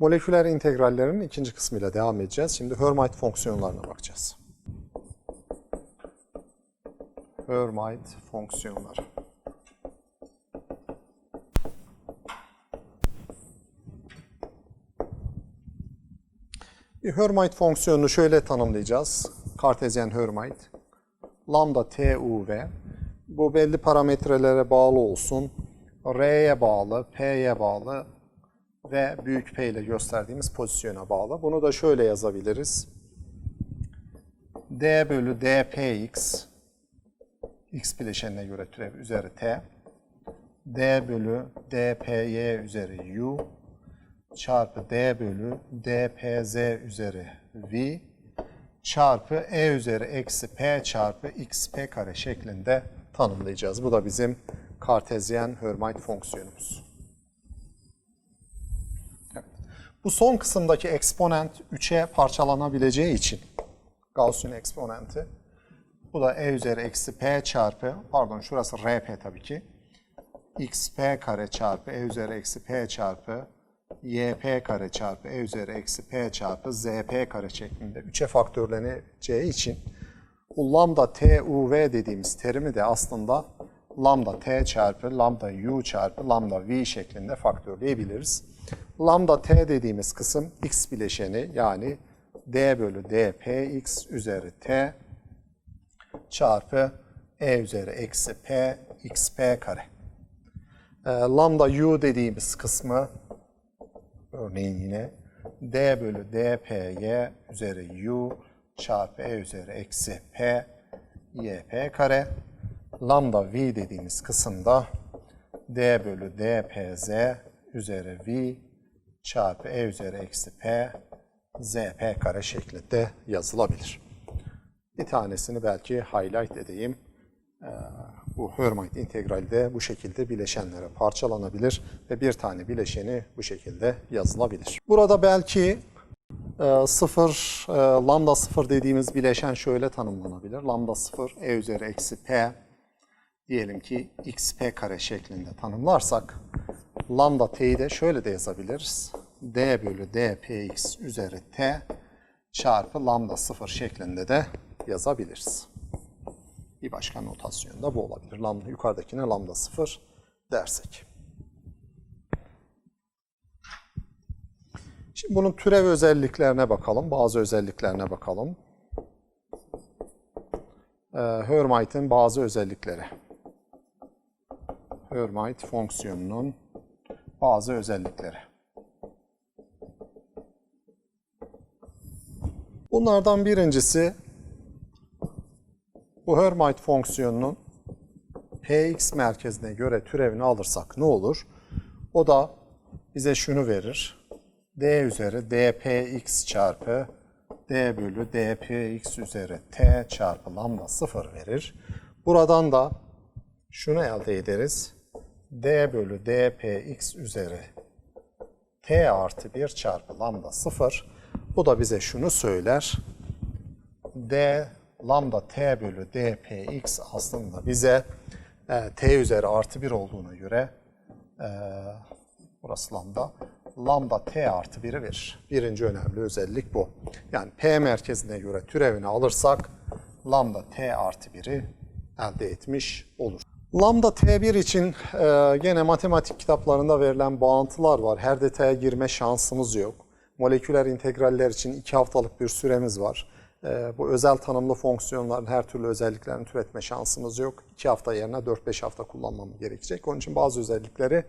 Moleküler integrallerin ikinci kısmıyla devam edeceğiz. Şimdi Hermite fonksiyonlarına bakacağız. Hermite fonksiyonları. Bir Hermite fonksiyonunu şöyle tanımlayacağız. Kartezyen Hermite. Lambda t u v. Bu belli parametrelere bağlı olsun. R'ye bağlı, P'ye bağlı ve büyük P ile gösterdiğimiz pozisyona bağlı. Bunu da şöyle yazabiliriz. d bölü dpx x bileşenine göre türev üzeri t d bölü dpy üzeri u çarpı d bölü dpz üzeri v çarpı e üzeri eksi p çarpı xp kare şeklinde tanımlayacağız. Bu da bizim kartezyen Hermite fonksiyonumuz. Bu son kısımdaki eksponent 3'e parçalanabileceği için Gauss'un eksponenti bu da e üzeri eksi p çarpı pardon şurası rp tabii ki xp kare çarpı e üzeri eksi p çarpı yp kare çarpı e üzeri eksi p çarpı zp kare şeklinde 3'e faktörleneceği için bu lambda t u v dediğimiz terimi de aslında lambda t çarpı lambda u çarpı lambda v şeklinde faktörleyebiliriz. Lambda t dediğimiz kısım x bileşeni yani d bölü dpx üzeri t çarpı e üzeri eksi p xp kare. E, lambda u dediğimiz kısmı örneğin yine d bölü dpy üzeri u çarpı e üzeri eksi p yp kare. Lambda v dediğimiz kısımda d bölü dpz üzeri v çarpı e üzeri eksi p zp kare şeklinde yazılabilir. Bir tanesini belki highlight edeyim. Ee, bu Hermite integralde bu şekilde bileşenlere parçalanabilir ve bir tane bileşeni bu şekilde yazılabilir. Burada belki e, sıfır, e, lambda sıfır dediğimiz bileşen şöyle tanımlanabilir. Lambda sıfır e üzeri eksi p diyelim ki xp kare şeklinde tanımlarsak lambda t'yi de şöyle de yazabiliriz. d bölü dpx üzeri t çarpı lambda sıfır şeklinde de yazabiliriz. Bir başka notasyon da bu olabilir. Lambda, yukarıdakine lambda sıfır dersek. Şimdi bunun türev özelliklerine bakalım. Bazı özelliklerine bakalım. Ee, Hermite'in bazı özellikleri. Hermite fonksiyonunun bazı özellikleri. Bunlardan birincisi bu Hermite fonksiyonunun px merkezine göre türevini alırsak ne olur? O da bize şunu verir. d üzeri dpx çarpı d bölü dpx üzeri t çarpı lambda 0 verir. Buradan da şunu elde ederiz. D bölü dpx üzeri t artı 1 çarpı lambda 0. Bu da bize şunu söyler. d lambda t bölü dpx aslında bize e, t üzeri artı 1 olduğuna göre e, burası lambda lambda t artı 1'i verir. Birinci önemli özellik bu. Yani p merkezine göre türevini alırsak lambda t artı 1'i elde etmiş olur. Lambda t1 için e, gene matematik kitaplarında verilen bağıntılar var. Her detaya girme şansımız yok. Moleküler integraller için iki haftalık bir süremiz var. E, bu özel tanımlı fonksiyonların her türlü özelliklerini türetme şansımız yok. 2 hafta yerine 4-5 hafta kullanmam gerekecek. Onun için bazı özellikleri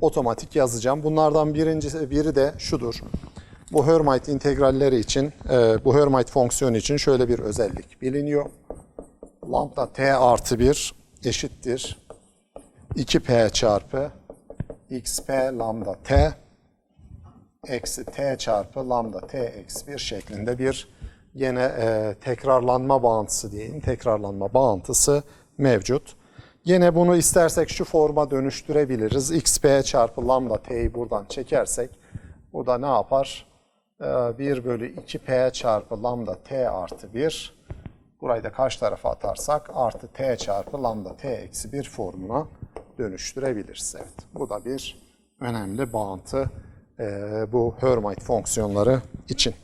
otomatik yazacağım. Bunlardan birincisi, biri de şudur. Bu Hermite integralleri için, e, bu Hermite fonksiyonu için şöyle bir özellik biliniyor. Lambda t artı 1 eşittir 2p çarpı xp lambda t eksi t çarpı lambda t eksi 1 şeklinde bir yine e, tekrarlanma bağıntısı diyeyim. Tekrarlanma bağıntısı mevcut. Yine bunu istersek şu forma dönüştürebiliriz. xp çarpı lambda t'yi buradan çekersek bu da ne yapar? E, 1 bölü 2p çarpı lambda t artı 1. Burayı da karşı tarafa atarsak artı t çarpı lambda t eksi 1 formuna dönüştürebiliriz. Evet, bu da bir önemli bağıntı e, bu Hermite fonksiyonları için.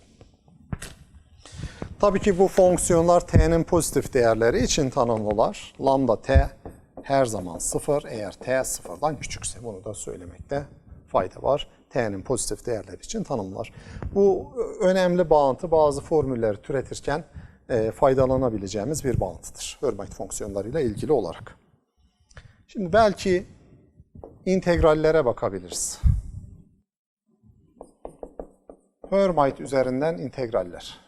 Tabii ki bu fonksiyonlar t'nin pozitif değerleri için tanımlılar. Lambda t her zaman sıfır eğer t sıfırdan küçükse. Bunu da söylemekte fayda var. T'nin pozitif değerleri için tanımlar. Bu önemli bağıntı bazı formülleri türetirken e, faydalanabileceğimiz bir bağıntıdır. Hermite fonksiyonlarıyla ilgili olarak. Şimdi belki integrallere bakabiliriz. Hermite üzerinden integraller.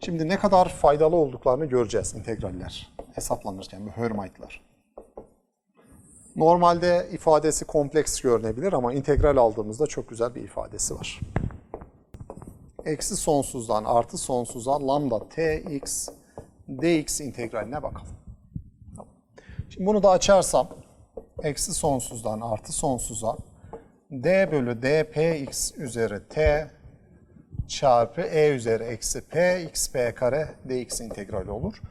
Şimdi ne kadar faydalı olduklarını göreceğiz integraller hesaplanırken bu Hermite'lar. Normalde ifadesi kompleks görünebilir ama integral aldığımızda çok güzel bir ifadesi var. Eksi sonsuzdan artı sonsuza lambda tx dx integraline bakalım. Şimdi bunu da açarsam eksi sonsuzdan artı sonsuza d bölü dpx üzeri t çarpı e üzeri eksi p x p kare dx integrali olur.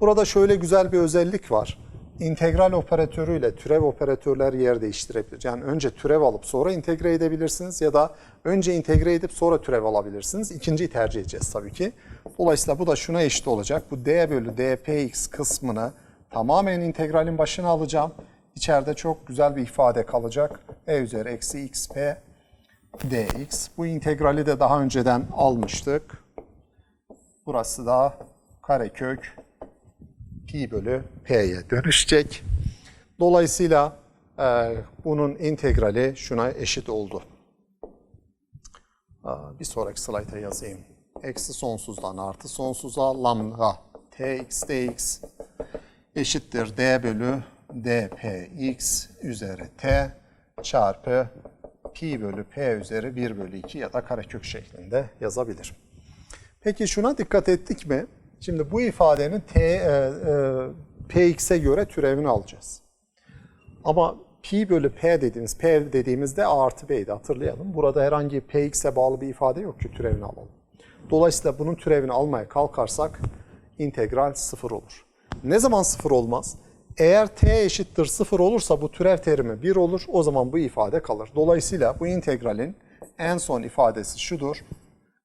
Burada şöyle güzel bir özellik var. İntegral operatörüyle türev operatörler yer değiştirebilir. Yani önce türev alıp sonra integre edebilirsiniz ya da önce integre edip sonra türev alabilirsiniz. İkinciyi tercih edeceğiz tabii ki. Dolayısıyla bu da şuna eşit olacak. Bu d bölü dpx kısmını tamamen integralin başına alacağım. İçeride çok güzel bir ifade kalacak. e üzeri eksi xp dx. Bu integrali de daha önceden almıştık. Burası da karekök pi bölü p'ye dönüşecek. Dolayısıyla e, bunun integrali şuna eşit oldu. Aa, bir sonraki slayta yazayım. Eksi sonsuzdan artı sonsuza lambda tx dx eşittir d bölü dpx üzeri t çarpı pi bölü p üzeri 1 bölü 2 ya da karekök şeklinde yazabilirim. Peki şuna dikkat ettik mi? Şimdi bu ifadenin t, e, e, px'e göre türevini alacağız. Ama pi bölü p dediğimiz, p dediğimizde a artı b'ydi hatırlayalım. Burada herhangi px'e bağlı bir ifade yok ki türevini alalım. Dolayısıyla bunun türevini almaya kalkarsak integral sıfır olur. Ne zaman sıfır olmaz? Eğer t eşittir sıfır olursa bu türev terimi 1 olur. O zaman bu ifade kalır. Dolayısıyla bu integralin en son ifadesi şudur.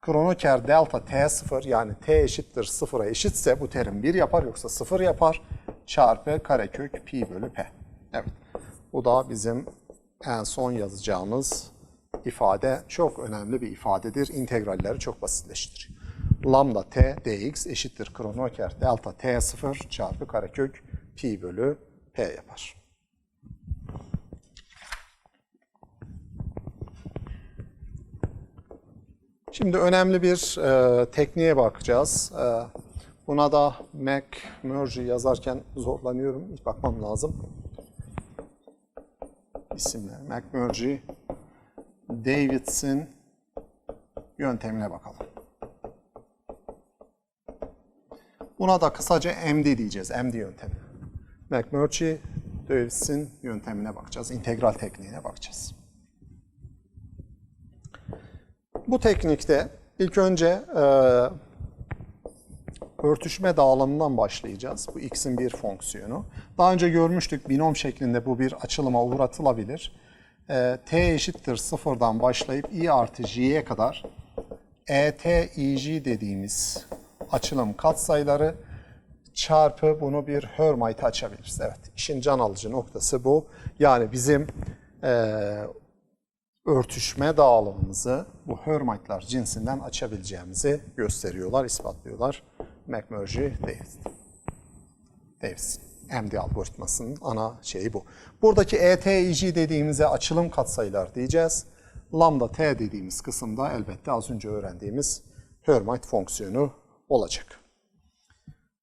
Kronoker delta t0 yani t eşittir sıfıra eşitse bu terim 1 yapar yoksa 0 yapar. Çarpı karekök pi bölü p. Evet. Bu da bizim en son yazacağımız ifade çok önemli bir ifadedir. İntegralleri çok basitleştiriyor. Lambda t dx eşittir kronoker delta t0 çarpı karekök pi bölü p yapar. Şimdi önemli bir e, tekniğe bakacağız. E, buna da McMurgy yazarken zorlanıyorum. Hiç bakmam lazım. İsimler. McMurgy, Davidson yöntemine bakalım. Buna da kısaca MD diyeceğiz. MD yöntemi. McMurtry, Davidson yöntemine bakacağız. İntegral tekniğine bakacağız. Bu teknikte ilk önce e, örtüşme dağılımından başlayacağız. Bu x'in bir fonksiyonu. Daha önce görmüştük binom şeklinde bu bir açılıma uğratılabilir. E, t eşittir sıfırdan başlayıp i artı j'ye kadar et, ij dediğimiz açılım katsayıları çarpı bunu bir Hermite açabiliriz. Evet, işin can alıcı noktası bu. Yani bizim e, örtüşme dağılımımızı bu Hermite'lar cinsinden açabileceğimizi gösteriyorlar, ispatlıyorlar. McMurgy, David. Davidson. MD algoritmasının ana şeyi bu. Buradaki ETIG dediğimize açılım katsayılar diyeceğiz. Lambda T dediğimiz kısımda elbette az önce öğrendiğimiz Hermite fonksiyonu olacak.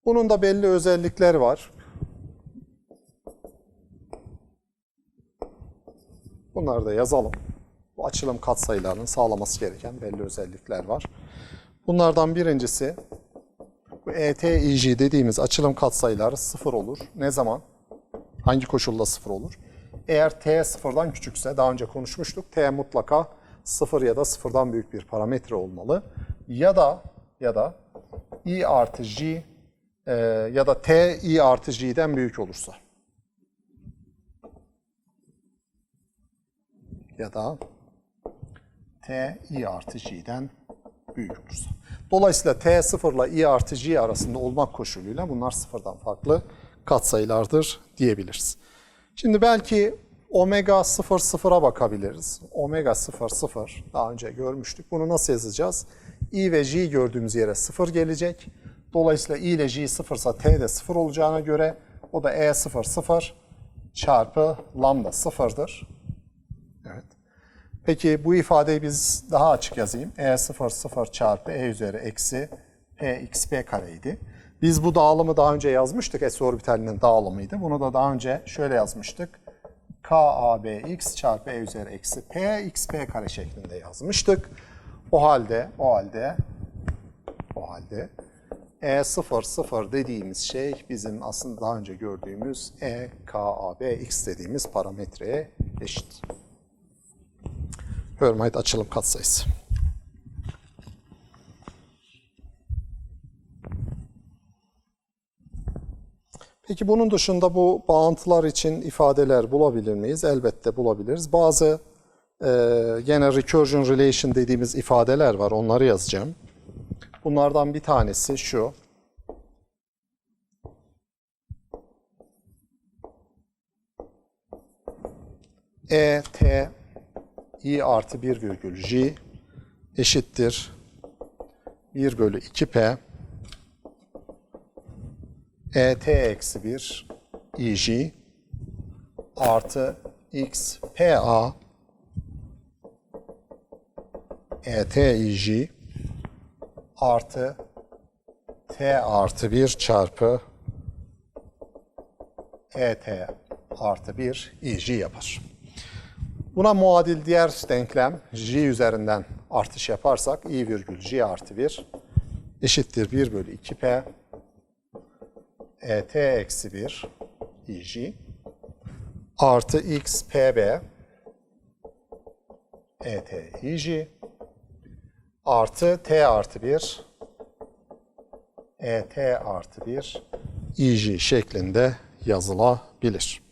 Bunun da belli özellikleri var. Bunları da yazalım. Bu açılım katsayılarının sağlaması gereken belli özellikler var. Bunlardan birincisi bu ETIJ dediğimiz açılım katsayıları sıfır olur. Ne zaman? Hangi koşulda sıfır olur? Eğer t sıfırdan küçükse, daha önce konuşmuştuk, t mutlaka sıfır ya da sıfırdan büyük bir parametre olmalı. Ya da ya da i artı j e, ya da t i artı j'den büyük olursa. ya da t i artı j'den büyük olursa. Dolayısıyla t sıfırla i artı g arasında olmak koşuluyla bunlar sıfırdan farklı katsayılardır diyebiliriz. Şimdi belki omega 0 sıfıra bakabiliriz. Omega 0 sıfır daha önce görmüştük. Bunu nasıl yazacağız? i ve j gördüğümüz yere sıfır gelecek. Dolayısıyla i ile j sıfırsa t de sıfır olacağına göre o da e sıfır sıfır çarpı lambda sıfırdır. Peki bu ifadeyi biz daha açık yazayım. E sıfır sıfır çarpı e üzeri eksi p xp kareydi. Biz bu dağılımı daha önce yazmıştık. S orbitalinin dağılımıydı. Bunu da daha önce şöyle yazmıştık. K A B x çarpı e üzeri eksi p xp kare şeklinde yazmıştık. O halde, o halde, o halde e 0 0 dediğimiz şey bizim aslında daha önce gördüğümüz e k a b x dediğimiz parametreye eşit. Hermite açılım katsayısı. Peki bunun dışında bu bağıntılar için ifadeler bulabilir miyiz? Elbette bulabiliriz. Bazı e, gene recursion relation dediğimiz ifadeler var. Onları yazacağım. Bunlardan bir tanesi şu. E, T, I artı 1 virgül J eşittir 1 bölü 2P E, T eksi 1 I, J artı X, P, A E, T, I, J artı t artı 1 çarpı et artı 1 ij yapar. Buna muadil diğer denklem j üzerinden artış yaparsak i virgül j artı 1 eşittir 1 bölü 2p et eksi 1 ij artı x pb et ij artı t artı 1 et artı 1 ij şeklinde yazılabilir.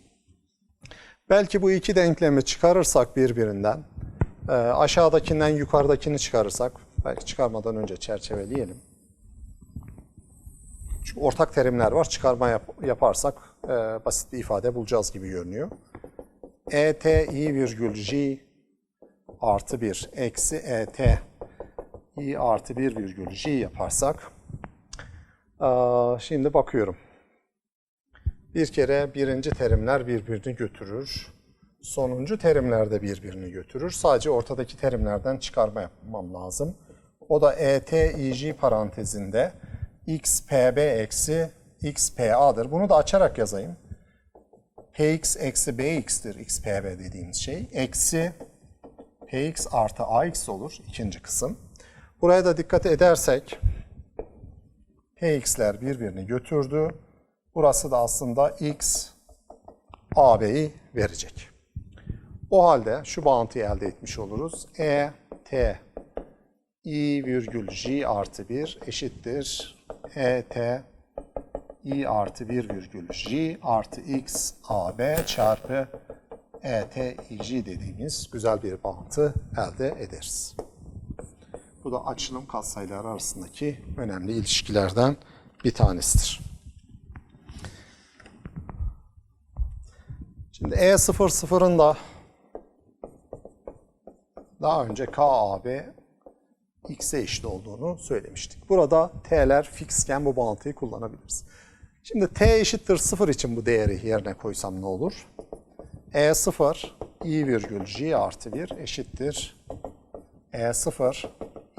Belki bu iki denklemi çıkarırsak birbirinden, e, aşağıdakinden yukarıdakini çıkarırsak, belki çıkarmadan önce çerçeveleyelim. Çünkü ortak terimler var, çıkarma yap- yaparsak e, basit bir ifade bulacağız gibi görünüyor. et i virgül j artı 1 eksi et i artı 1 virgül j yaparsak aa, şimdi bakıyorum. Bir kere birinci terimler birbirini götürür. Sonuncu terimler de birbirini götürür. Sadece ortadaki terimlerden çıkarma yapmam lazım. O da et ij parantezinde x pb eksi x pa'dır. Bunu da açarak yazayım. px eksi bx'tir x pb dediğimiz şey. Eksi px artı ax olur ikinci kısım. Buraya da dikkat edersek px'ler birbirini götürdü. Burası da aslında x ab'yi verecek. O halde şu bağıntıyı elde etmiş oluruz. e t i virgül j artı 1 eşittir e t i artı 1 virgül j artı x ab çarpı e t i j dediğimiz güzel bir bağıntı elde ederiz. Bu da açılım katsayıları arasındaki önemli ilişkilerden bir tanesidir. Şimdi E00'ın da daha önce KAB x'e eşit olduğunu söylemiştik. Burada t'ler fixken bu bağıntıyı kullanabiliriz. Şimdi t eşittir 0 için bu değeri yerine koysam ne olur? E0 i virgül j artı 1 eşittir E0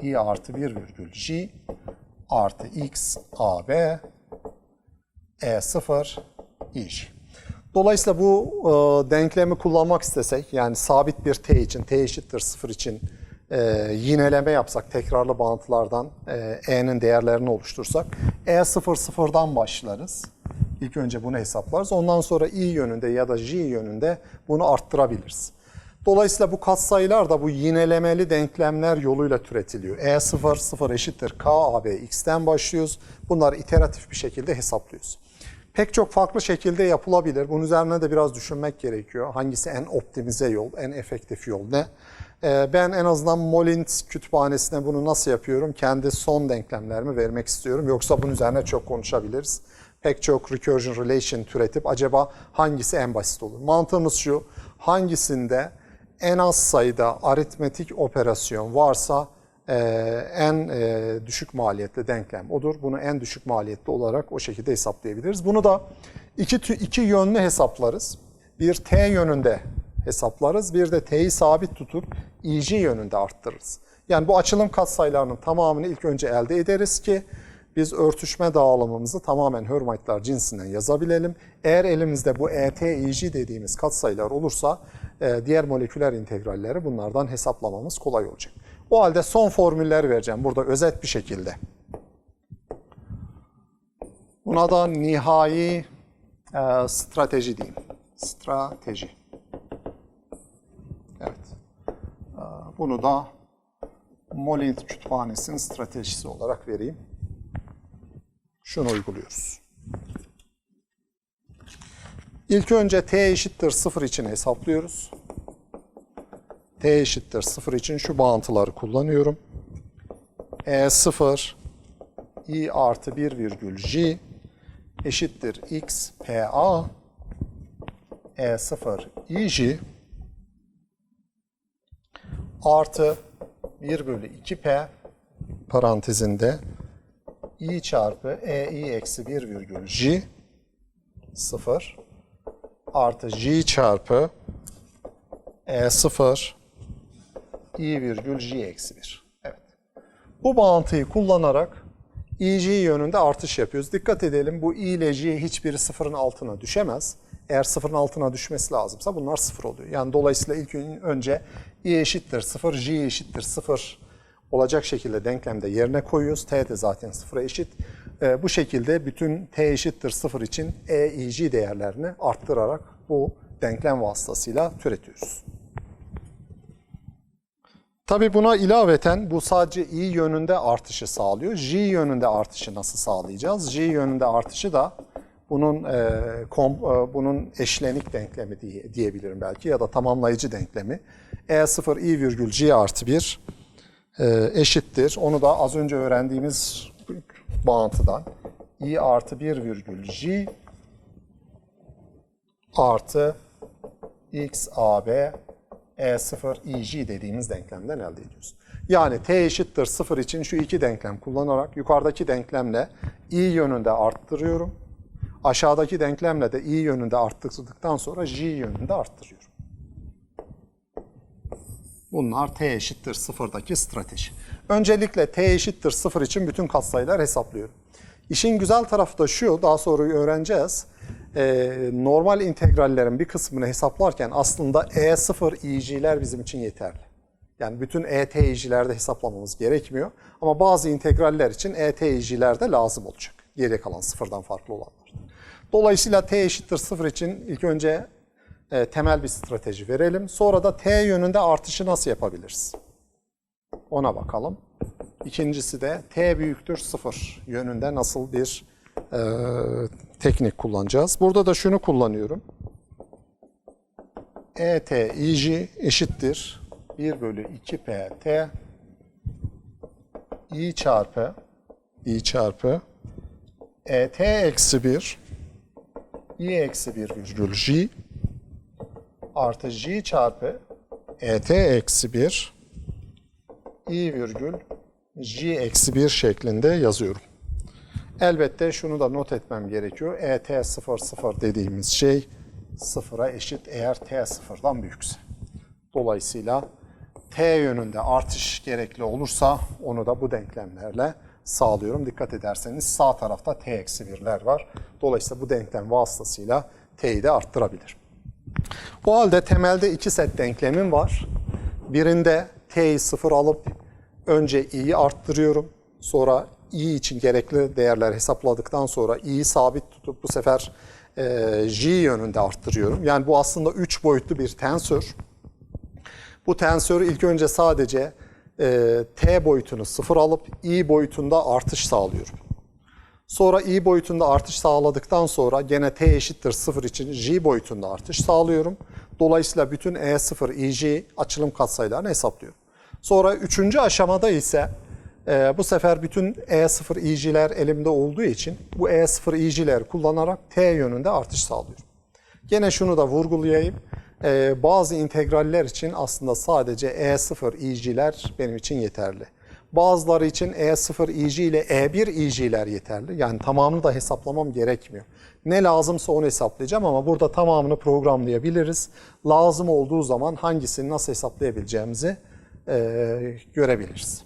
i artı 1 virgül j artı x ab E0 ij. Dolayısıyla bu e, denklemi kullanmak istesek yani sabit bir t için, t eşittir 0 için e, yineleme yapsak tekrarlı bağıntılardan e, e'nin değerlerini oluştursak e 0 sıfırdan başlarız. İlk önce bunu hesaplarız. Ondan sonra i yönünde ya da j yönünde bunu arttırabiliriz. Dolayısıyla bu katsayılar da bu yinelemeli denklemler yoluyla türetiliyor. E 0 0 eşittir k ab x'ten başlıyoruz. Bunları iteratif bir şekilde hesaplıyoruz. Pek çok farklı şekilde yapılabilir. Bunun üzerine de biraz düşünmek gerekiyor. Hangisi en optimize yol, en efektif yol ne? Ee, Ben en azından Molint kütüphanesine bunu nasıl yapıyorum? Kendi son denklemlerimi vermek istiyorum. Yoksa bunun üzerine çok konuşabiliriz. Pek çok recursion relation türetip acaba hangisi en basit olur? Mantığımız şu, hangisinde en az sayıda aritmetik operasyon varsa en e, düşük maliyetli denklem odur. Bunu en düşük maliyetli olarak o şekilde hesaplayabiliriz. Bunu da iki, iki yönlü hesaplarız. Bir t yönünde hesaplarız. Bir de t'yi sabit tutup ij yönünde arttırırız. Yani bu açılım katsayılarının tamamını ilk önce elde ederiz ki biz örtüşme dağılımımızı tamamen Hermite'lar cinsinden yazabilelim. Eğer elimizde bu ET, dediğimiz katsayılar olursa e, diğer moleküler integralleri bunlardan hesaplamamız kolay olacak. O halde son formüller vereceğim burada özet bir şekilde. Buna da nihai e, strateji diyeyim. Strateji. Evet. E, Bunu da Molint kütüphanesinin stratejisi olarak vereyim. Şunu uyguluyoruz. İlk önce t eşittir 0 için hesaplıyoruz. T eşittir 0 için şu bağıntıları kullanıyorum. E0 i artı 1 virgül j eşittir x pa E0 ij artı 1 bölü 2p parantezinde i çarpı ei eksi 1 virgül j 0 artı j çarpı e0 i virgül j eksi 1. Evet. Bu bağıntıyı kullanarak ij yönünde artış yapıyoruz. Dikkat edelim bu i ile j hiçbiri sıfırın altına düşemez. Eğer sıfırın altına düşmesi lazımsa bunlar sıfır oluyor. Yani dolayısıyla ilk ön- önce i eşittir sıfır, j eşittir sıfır olacak şekilde denklemde yerine koyuyoruz. T de zaten sıfıra eşit. Ee, bu şekilde bütün t eşittir sıfır için e, i, j değerlerini arttırarak bu denklem vasıtasıyla türetiyoruz. Tabii buna ilaveten bu sadece i yönünde artışı sağlıyor. J yönünde artışı nasıl sağlayacağız? J yönünde artışı da bunun e, kom, e, bunun eşlenik denklemi diye, diyebilirim belki ya da tamamlayıcı denklemi. E0 i virgül j artı 1 e, eşittir. Onu da az önce öğrendiğimiz bağıntıdan i artı 1 virgül j artı x ab e0 ij dediğimiz denklemden elde ediyoruz. Yani t eşittir 0 için şu iki denklem kullanarak yukarıdaki denklemle i yönünde arttırıyorum. Aşağıdaki denklemle de i yönünde arttırdıktan sonra j yönünde arttırıyorum. Bunlar t eşittir 0'daki strateji. Öncelikle t eşittir 0 için bütün katsayılar hesaplıyorum. İşin güzel tarafı da şu, daha sonra öğreneceğiz. Ee, normal integrallerin bir kısmını hesaplarken aslında E0 i'ler bizim için yeterli. Yani bütün ET i'lerde hesaplamamız gerekmiyor. Ama bazı integraller için ET i'ler de lazım olacak. Geriye kalan sıfırdan farklı olanlar. Dolayısıyla t eşittir 0 için ilk önce e, temel bir strateji verelim. Sonra da t yönünde artışı nasıl yapabiliriz? Ona bakalım. İkincisi de t büyüktür 0 yönünde nasıl bir e, teknik kullanacağız. Burada da şunu kullanıyorum. et ij eşittir 1 bölü 2 pt i çarpı i çarpı et eksi 1 i eksi 1 virgül j artı j çarpı et eksi 1 i virgül j eksi 1 şeklinde yazıyorum. Elbette şunu da not etmem gerekiyor. ET 0 0 dediğimiz şey sıfıra eşit eğer t sıfırdan büyükse. Dolayısıyla t yönünde artış gerekli olursa onu da bu denklemlerle sağlıyorum. Dikkat ederseniz sağ tarafta t eksi 1'ler var. Dolayısıyla bu denklem vasıtasıyla t'yi de arttırabilir. O halde temelde iki set denklemim var. Birinde t'yi sıfır alıp önce i'yi arttırıyorum. Sonra i için gerekli değerler hesapladıktan sonra i'yi sabit tutup bu sefer e, j yönünde arttırıyorum. Yani bu aslında 3 boyutlu bir tensör. Bu tensörü ilk önce sadece e, t boyutunu sıfır alıp i boyutunda artış sağlıyorum. Sonra i boyutunda artış sağladıktan sonra gene t eşittir 0 için j boyutunda artış sağlıyorum. Dolayısıyla bütün e0, ij açılım katsayılarını hesaplıyorum. Sonra üçüncü aşamada ise e, bu sefer bütün e0 ij'ler elimde olduğu için bu e0 ij'leri kullanarak t yönünde artış sağlıyorum. Gene şunu da vurgulayayım. Ee, bazı integraller için aslında sadece E0 ij'ler benim için yeterli. Bazıları için E0 ij ile E1 ij'ler yeterli. Yani tamamını da hesaplamam gerekmiyor. Ne lazımsa onu hesaplayacağım ama burada tamamını programlayabiliriz. Lazım olduğu zaman hangisini nasıl hesaplayabileceğimizi e, görebiliriz.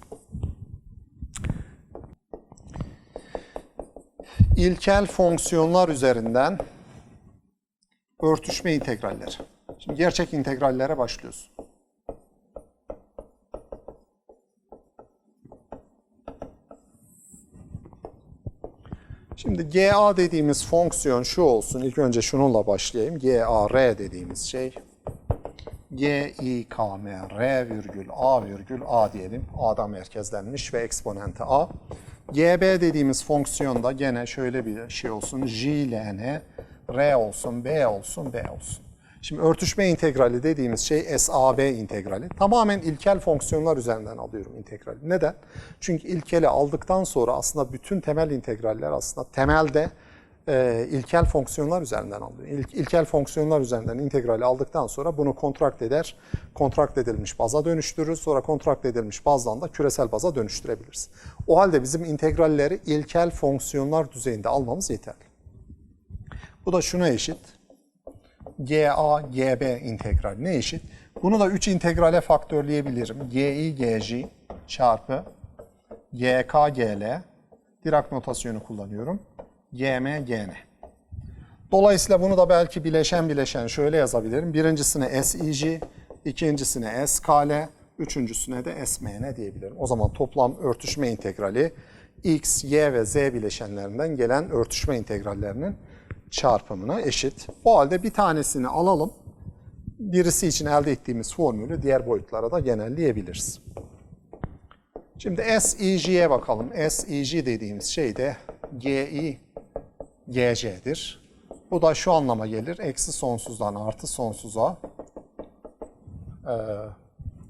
İlkel fonksiyonlar üzerinden örtüşme integralleri. Şimdi gerçek integrallere başlıyoruz. Şimdi GA dediğimiz fonksiyon şu olsun. İlk önce şununla başlayayım. GAR dediğimiz şey. G, I, K, M, R virgül A virgül A diyelim. A'dan merkezlenmiş ve eksponenti A. GB dediğimiz fonksiyonda gene şöyle bir şey olsun. J ile N, R olsun, B olsun, B olsun. Şimdi örtüşme integrali dediğimiz şey SAB integrali. Tamamen ilkel fonksiyonlar üzerinden alıyorum integrali. Neden? Çünkü ilkeli aldıktan sonra aslında bütün temel integraller aslında temelde e, ilkel fonksiyonlar üzerinden alıyor. İlk, ilkel fonksiyonlar üzerinden integrali aldıktan sonra bunu kontrakt eder. Kontrakt edilmiş baza dönüştürürüz. Sonra kontrakt edilmiş bazdan da küresel baza dönüştürebiliriz. O halde bizim integralleri ilkel fonksiyonlar düzeyinde almamız yeterli. Bu da şuna eşit. GA, GB integral ne eşit? Bunu da 3 integrale faktörleyebilirim. GI, GJ çarpı GK, GL Dirac notasyonu kullanıyorum. GM, GN. Dolayısıyla bunu da belki bileşen bileşen şöyle yazabilirim. Birincisine SIJ, ikincisine SKL, üçüncüsüne de SMN diyebilirim. O zaman toplam örtüşme integrali X, Y ve Z bileşenlerinden gelen örtüşme integrallerinin çarpımına eşit. O halde bir tanesini alalım. Birisi için elde ettiğimiz formülü diğer boyutlara da genelleyebiliriz. Şimdi SEG'ye bakalım. SEG dediğimiz şey de GI, GC'dir. Bu da şu anlama gelir. Eksi sonsuzdan artı sonsuza e,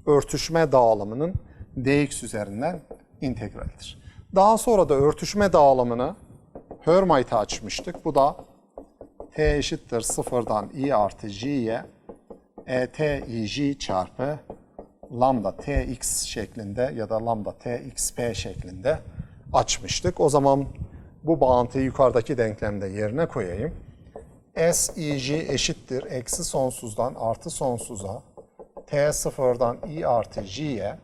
örtüşme dağılımının dx üzerinden integralidir. Daha sonra da örtüşme dağılımını Hermite'a açmıştık. Bu da t eşittir sıfırdan i artı j'ye e t i j çarpı lambda tx şeklinde ya da lambda txp şeklinde açmıştık. O zaman bu bağıntıyı yukarıdaki denklemde yerine koyayım. S i j eşittir eksi sonsuzdan artı sonsuza t sıfırdan i artı j'ye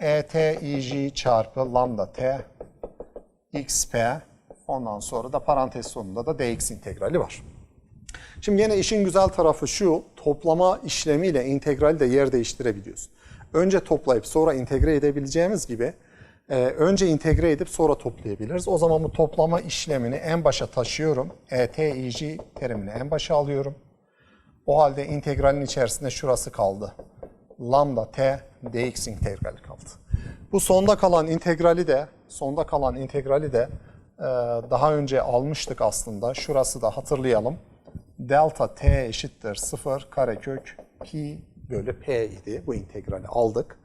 e t i j çarpı lambda t xp Ondan sonra da parantez sonunda da dx integrali var. Şimdi yine işin güzel tarafı şu, toplama işlemiyle integrali de yer değiştirebiliyorsun. Önce toplayıp sonra integre edebileceğimiz gibi e, önce integre edip sonra toplayabiliriz. O zaman bu toplama işlemini en başa taşıyorum. ETIJ terimini en başa alıyorum. O halde integralin içerisinde şurası kaldı. Lambda t dx integrali kaldı. Bu sonda kalan integrali de sonda kalan integrali de ee, daha önce almıştık aslında. Şurası da hatırlayalım. Delta t eşittir 0 karekök pi bölü p idi. Bu integrali aldık.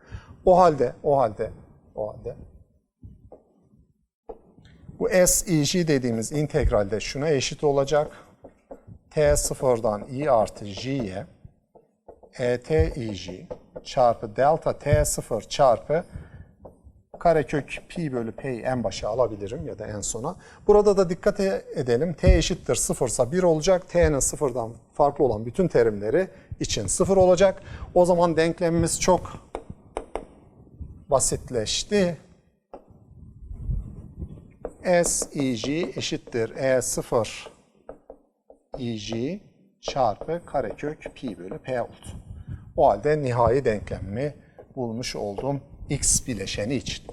O halde, o halde, o halde bu SEG dediğimiz integralde şuna eşit olacak. T sıfırdan i artı j'ye ETIJ çarpı delta t sıfır çarpı karekök pi bölü p'yi en başa alabilirim ya da en sona. Burada da dikkat edelim. t eşittir sıfırsa 1 olacak. t'nin sıfırdan farklı olan bütün terimleri için sıfır olacak. O zaman denklemimiz çok basitleşti. S ij eşittir E0 ij çarpı karekök pi bölü p oldu. O halde nihai denklemimi bulmuş oldum x bileşeni için.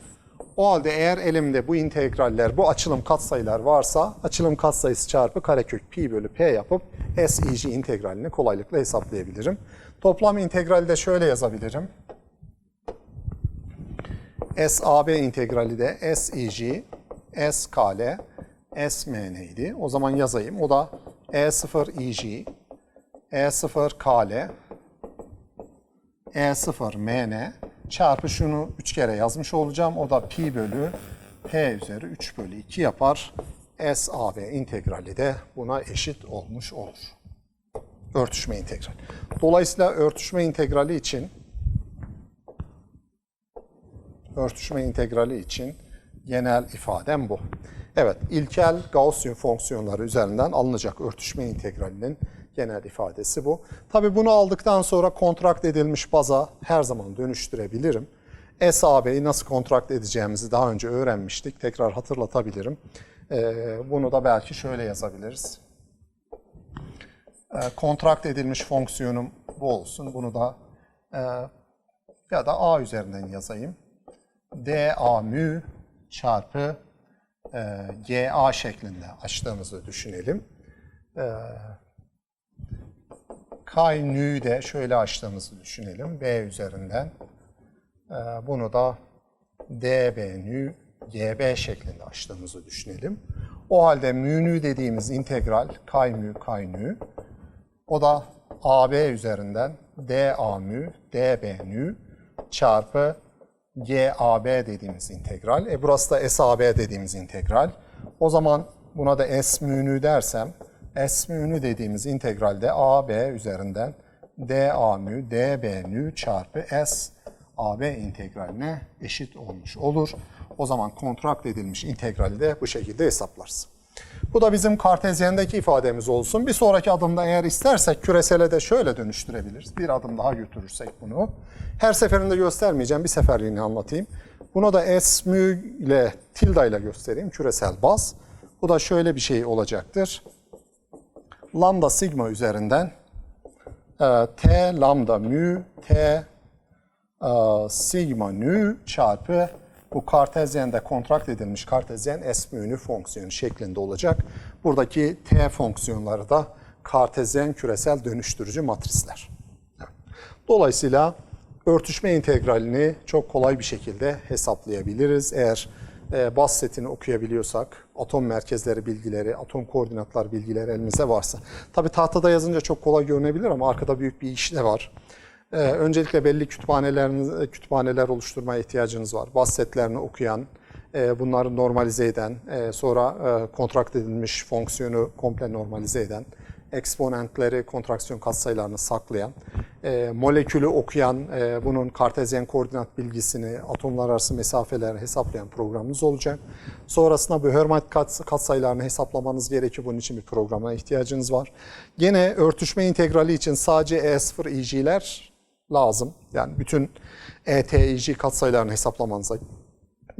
O halde eğer elimde bu integraller, bu açılım katsayılar varsa açılım katsayısı çarpı karekök pi bölü p yapıp SEG integralini kolaylıkla hesaplayabilirim. Toplam integrali de şöyle yazabilirim. SAB integrali de SEG, SKL, SM neydi? O zaman yazayım. O da E0 EG, E0 KL, E0 MN çarpı şunu 3 kere yazmış olacağım. O da pi bölü P üzeri 3 bölü 2 yapar. SAB integrali de buna eşit olmuş olur. Örtüşme integrali. Dolayısıyla örtüşme integrali için örtüşme integrali için genel ifadem bu. Evet, ilkel Gaussian fonksiyonları üzerinden alınacak örtüşme integralinin genel ifadesi bu. Tabii bunu aldıktan sonra kontrakt edilmiş baza her zaman dönüştürebilirim. SAB'yi nasıl kontrakt edeceğimizi daha önce öğrenmiştik. Tekrar hatırlatabilirim. Ee, bunu da belki şöyle yazabiliriz. Ee, kontrakt edilmiş fonksiyonum bu olsun. Bunu da e, ya da A üzerinden yazayım. dA mü çarpı e, GA şeklinde açtığımızı düşünelim. E, Kay nü de şöyle açtığımızı düşünelim. B üzerinden. E, bunu da dB nü GB şeklinde açtığımızı düşünelim. O halde mü nü dediğimiz integral kay mü kay nü. O da AB üzerinden dA mü dB nü çarpı GAB dediğimiz integral. E burası da SAB dediğimiz integral. O zaman buna da S mü'nü dersem, S mü'nü dediğimiz integralde AB üzerinden DA mü DB nü çarpı S AB integraline eşit olmuş olur. O zaman kontrakt edilmiş integrali de bu şekilde hesaplarız. Bu da bizim kartezyendeki ifademiz olsun. Bir sonraki adımda eğer istersek küresele de şöyle dönüştürebiliriz. Bir adım daha götürürsek bunu. Her seferinde göstermeyeceğim. Bir seferliğini anlatayım. Bunu da S mü ile tilde ile göstereyim. Küresel baz. Bu da şöyle bir şey olacaktır. Lambda sigma üzerinden e, T lambda mü T e, sigma nü çarpı bu kartezyende kontrakt edilmiş kartezyen S mü'nü fonksiyonu şeklinde olacak. Buradaki T fonksiyonları da kartezyen küresel dönüştürücü matrisler. Dolayısıyla örtüşme integralini çok kolay bir şekilde hesaplayabiliriz. Eğer e, baz setini okuyabiliyorsak, atom merkezleri bilgileri, atom koordinatlar bilgileri elimize varsa. Tabi tahtada yazınca çok kolay görünebilir ama arkada büyük bir iş de var. Ee, öncelikle belli kütüphaneleriniz, kütüphaneler oluşturmaya ihtiyacınız var. Baz setlerini okuyan, e, bunları normalize eden, e, sonra e, kontrakt edilmiş fonksiyonu komple normalize eden, eksponentleri, kontraksiyon katsayılarını saklayan, e, molekülü okuyan, e, bunun kartezyen koordinat bilgisini, atomlar arası mesafeleri hesaplayan programınız olacak. Sonrasında bu Hermite kats katsayılarını hesaplamanız gerekiyor. Bunun için bir programa ihtiyacınız var. Gene örtüşme integrali için sadece E0 EG'ler lazım. Yani bütün E ETEG katsayılarını hesaplamanıza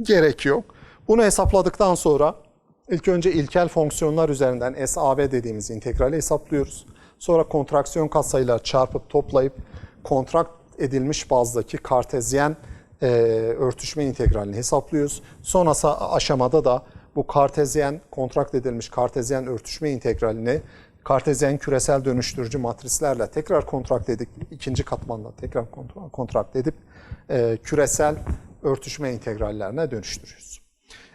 gerek yok. Bunu hesapladıktan sonra ilk önce ilkel fonksiyonlar üzerinden SAB dediğimiz integrali hesaplıyoruz. Sonra kontraksiyon katsayılar çarpıp toplayıp kontrakt edilmiş bazdaki kartezyen e, örtüşme integralini hesaplıyoruz. Sonrası aşamada da bu kartezyen kontrakt edilmiş kartezyen örtüşme integralini kartezyen küresel dönüştürücü matrislerle tekrar kontrakt edip ikinci katmanda tekrar kontra- kontrakt edip e, küresel örtüşme integrallerine dönüştürüyoruz.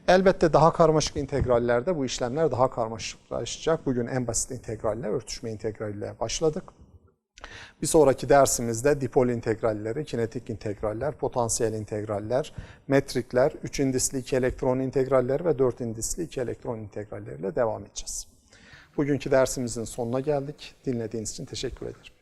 Elbette daha karmaşık integrallerde bu işlemler daha karmaşıklaşacak. Bugün en basit integralle, örtüşme integraliyle başladık. Bir sonraki dersimizde dipol integralleri, kinetik integraller, potansiyel integraller, metrikler, 3 indisli 2 elektron integralleri ve 4 indisli 2 elektron integralleriyle devam edeceğiz. Bugünkü dersimizin sonuna geldik. Dinlediğiniz için teşekkür ederim.